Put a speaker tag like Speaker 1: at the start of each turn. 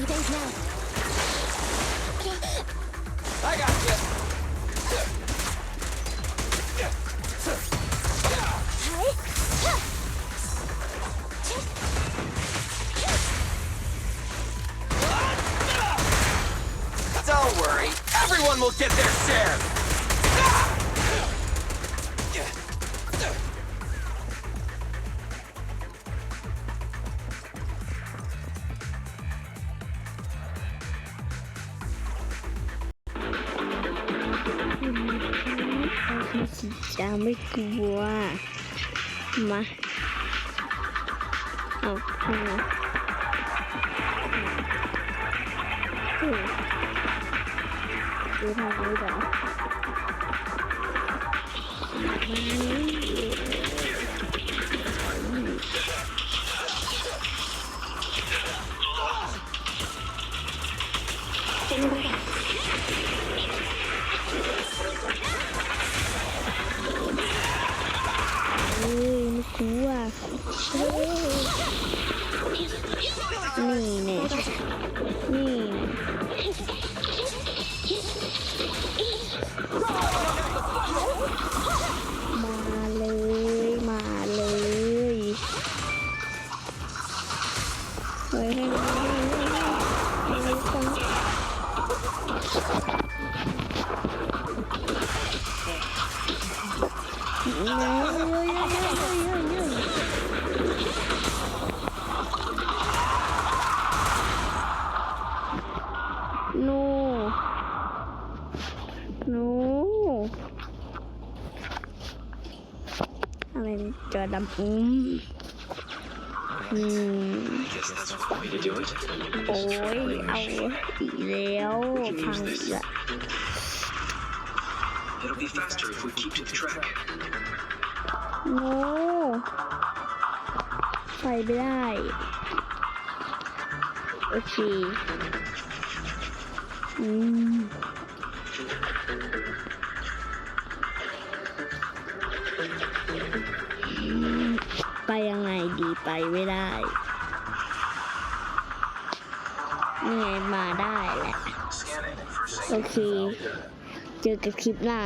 Speaker 1: You. Don't worry, everyone will get their share.
Speaker 2: จะไม่กลัว มาเอาพูดูทางนี้เหรอมานี้真的。 นี่แน่นี่แน่มาเลยมาเลยเฮ้ยเฮ้ยเฮ้ยเฮ้ยเฮ้ยเฮ้ยคนเฮ้ยเฮ้ยเฮ้ยเฮ้ยเฮ้ยเฮ้ย No. No. อะไรจอดำอืมอืม
Speaker 3: Guess that's one way to do it.
Speaker 2: โอ้ยเอาอีกแล้วพังอีกละ
Speaker 3: It'll be faster if we keep to the track.
Speaker 2: โนไปไม่ได้ โอเค อืมไปยังไงดีไปไม่ได้ นี่ไงมาได้แหละ โอเค เจอกันคลิปหน้า